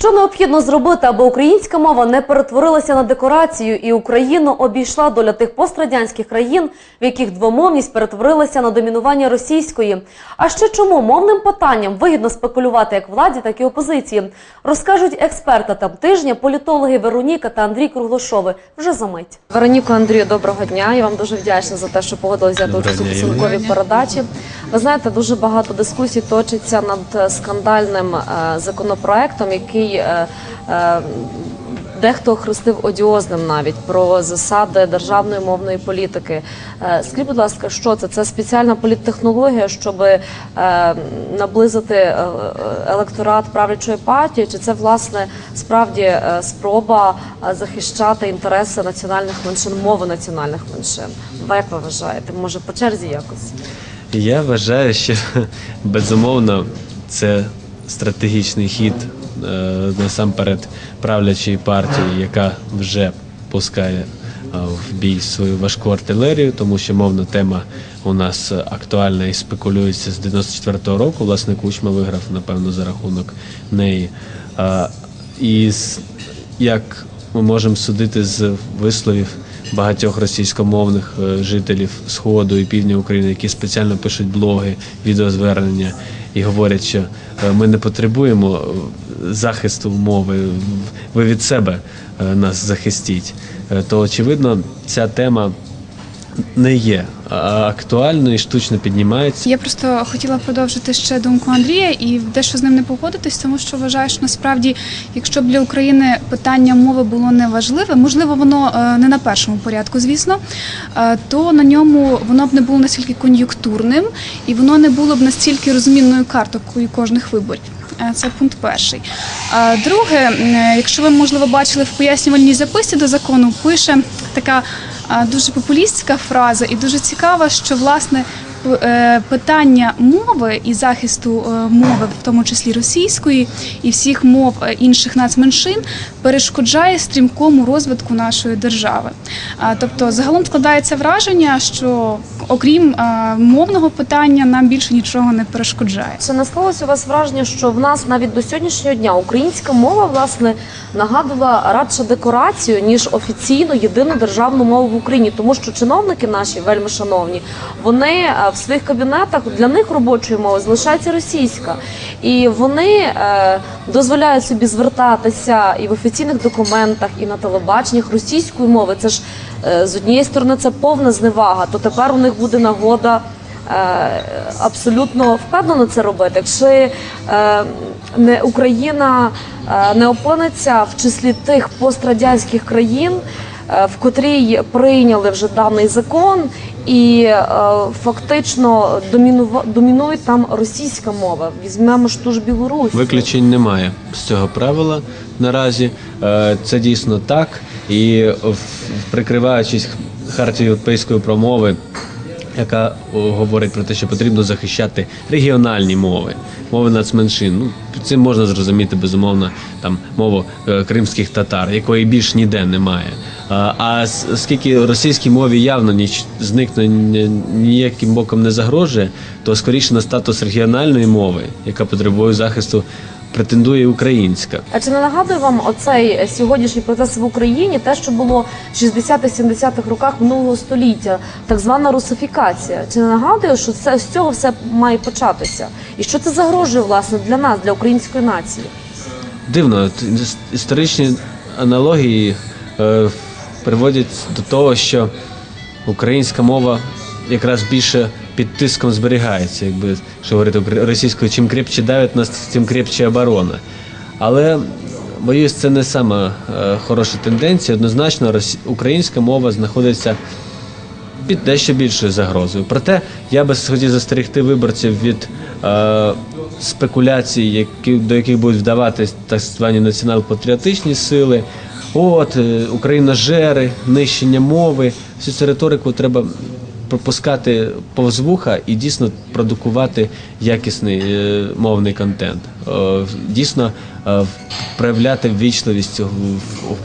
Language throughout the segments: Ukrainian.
Що необхідно зробити, аби українська мова не перетворилася на декорацію і Україну обійшла доля тих пострадянських країн, в яких двомовність перетворилася на домінування російської? А ще чому мовним питанням вигідно спекулювати як владі, так і опозиції? Розкажуть експерти там тижня, політологи Вероніка та Андрій Круглошови вже за мить. Вероніко Андрію, доброго дня. Я вам дуже вдячна за те, що погодилися взяти участь у підсумковій передачі. Ви знаєте, дуже багато дискусій точиться над е, скандальним е, законопроектом, який е, дехто охрестив одіозним навіть про засади державної мовної політики. Скажіть, будь ласка, що це? Це спеціальна політтехнологія, щоб наблизити електорат правлячої партії, чи це власне справді спроба захищати інтереси національних меншин, мови національних меншин? Як ви вважаєте? Може по черзі якось? Я вважаю, що безумовно це стратегічний хід е, насамперед правлячої партії, яка вже пускає е, в бій свою важку артилерію, тому що мовна тема у нас актуальна і спекулюється з 94-го року. Власне, Кучма виграв, напевно, за рахунок неї. Е, І як ми можемо судити з висловів багатьох російськомовних е, жителів Сходу і півдня України, які спеціально пишуть блоги, відеозвернення і говорять, що е, ми не потребуємо е, захисту мови, ви від себе нас захистіть. То очевидно, ця тема не є актуальною і штучно піднімається. Я просто хотіла продовжити ще думку Андрія і дещо з ним не погодитись, тому що вважаю, що насправді, якщо б для України питання мови було не важливе, можливо, воно е, не на першому порядку, звісно, е, то на ньому воно б не було настільки кон'юнктурним і воно не було б настільки розмінною картокою кожних виборів. Е, Це пункт перший. А Друге, якщо ви можливо бачили в пояснювальній записці до закону, пише така дуже популістська фраза, і дуже цікава, що власне е, питання мови і захисту е, мови, в тому числі російської і всіх мов е, інших нацменшин, перешкоджає стрімкому розвитку нашої держави. Тобто, загалом складається враження, що окрім е, мовного питання, нам більше нічого не перешкоджає. Чи не склалося у вас враження, що в нас навіть до сьогоднішнього дня українська мова власне нагадувала радше декорацію ніж офіційну єдину державну мову в Україні, тому що чиновники наші вельми шановні, вони е, в своїх кабінетах для них робочою мовою залишається російська, і вони е, дозволяють собі звертатися і в офіційних документах, і на телебаченнях російською мовою. Це ж з однієї сторони це повна зневага. То тепер у них буде нагода е, абсолютно впевнено це робити. Якщо е, не Україна е, не опиниться в числі тих пострадянських країн, е, в котрій прийняли вже даний закон, і е, фактично домінує там російська мова. Візьмемо ж ту ж Білорусь. Виключень немає з цього правила наразі. Е, Це дійсно так. І прикриваючись хартією європейської промови, яка говорить про те, що потрібно захищати регіональні мови, мови нацменшин. Ну цим можна зрозуміти безумовно там мову е, кримських татар, якої більш ніде немає. А, а с- оскільки російській мові явно ніч зникнення ніяким боком не загрожує, то скоріше на статус регіональної мови, яка потребує захисту, претендує українська. А чи не нагадує вам оцей сьогоднішній процес в Україні, те, що було в 60-70-х роках минулого століття, так звана русифікація? Чи не нагадує, що це з цього все має початися? І що це загрожує власне для нас, для української нації? Дивно, історичні аналогії е, приводять до того, що українська мова якраз більше під тиском зберігається, якби що говорити російською, чим крепче давить нас, тим крепче оборона. Але боюсь, це не сама е, хороша тенденція. Однозначно, українська мова знаходиться під дещо більшою загрозою. Проте я би хотів застерегти виборців від е, спекуляцій, які, до яких будуть вдаватись так звані націонал-патріотичні сили. От е, україножери, нищення мови. Всю цю риторику треба пропускати повз вуха і дійсно продукувати якісний е, мовний контент. Е, дійсно, е, проявляти ввічливість, цього,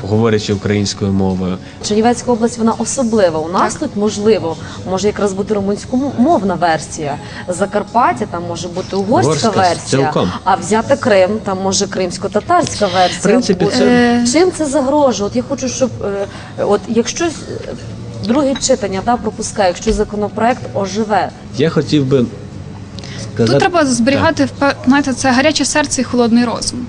говорячи українською мовою. Чернівецька область вона особлива. У нас тут можливо може якраз бути румунськомовна версія. Закарпаття там може бути угорська Угорська, версія, цілком. а взяти Крим там може кримсько-татарська версія. В принципі, це- чим це загрожує? От я хочу, щоб е, от якщо друге читання да пропускає, якщо законопроект оживе. Я хотів би сказати, Тут треба зберігати впе- знаєте, це гаряче серце і холодний розум.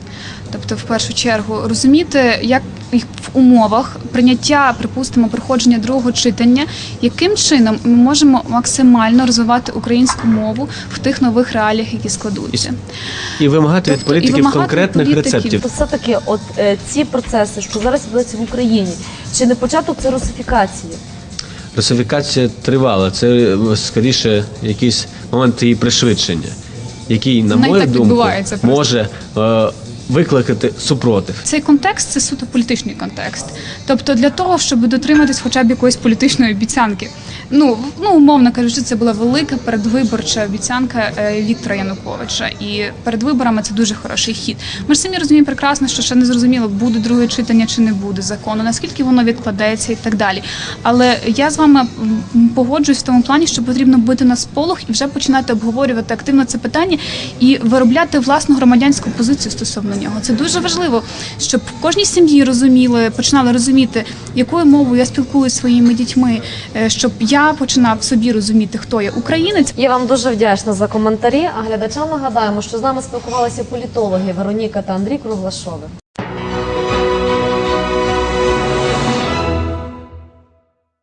Тобто, в першу чергу, розуміти, як і в умовах прийняття, припустимо, проходження другого читання, яким чином ми можемо максимально розвивати українську мову в тих нових реаліях, які складуться. і вимагати від тобто, і політиків вимагати від конкретних політиків. рецептів. То все таки, от е, ці процеси, що зараз відбуваються в Україні, чи не початок це русифікації? Русифікація тривала. Це скоріше якийсь момент її пришвидшення, який, на мою думку, може е, викликати супротив. Цей контекст це суто політичний контекст. Тобто, для того, щоб дотриматись хоча б якоїсь політичної обіцянки. Ну, ну умовно кажучи, це була велика передвиборча обіцянка е, Віктора Януковича. І перед виборами це дуже хороший хід. Ми ж самі розуміємо прекрасно, що ще не зрозуміло, буде друге читання чи не буде закону, наскільки воно відкладеться і так далі. Але я з вами погоджуюсь в тому плані, що потрібно бити на сполох і вже починати обговорювати активно це питання і виробляти власну громадянську позицію стосовно нього. Це дуже важливо, щоб в кожній сім'ї розуміли, починали розуміти, якою мовою я спілкуюся зі своїми дітьми, е, щоб я починав собі розуміти, хто я українець. Я вам дуже вдячна за коментарі. А глядачам нагадаємо, що з нами спілкувалися політологи Вероніка та Андрій Круглашови.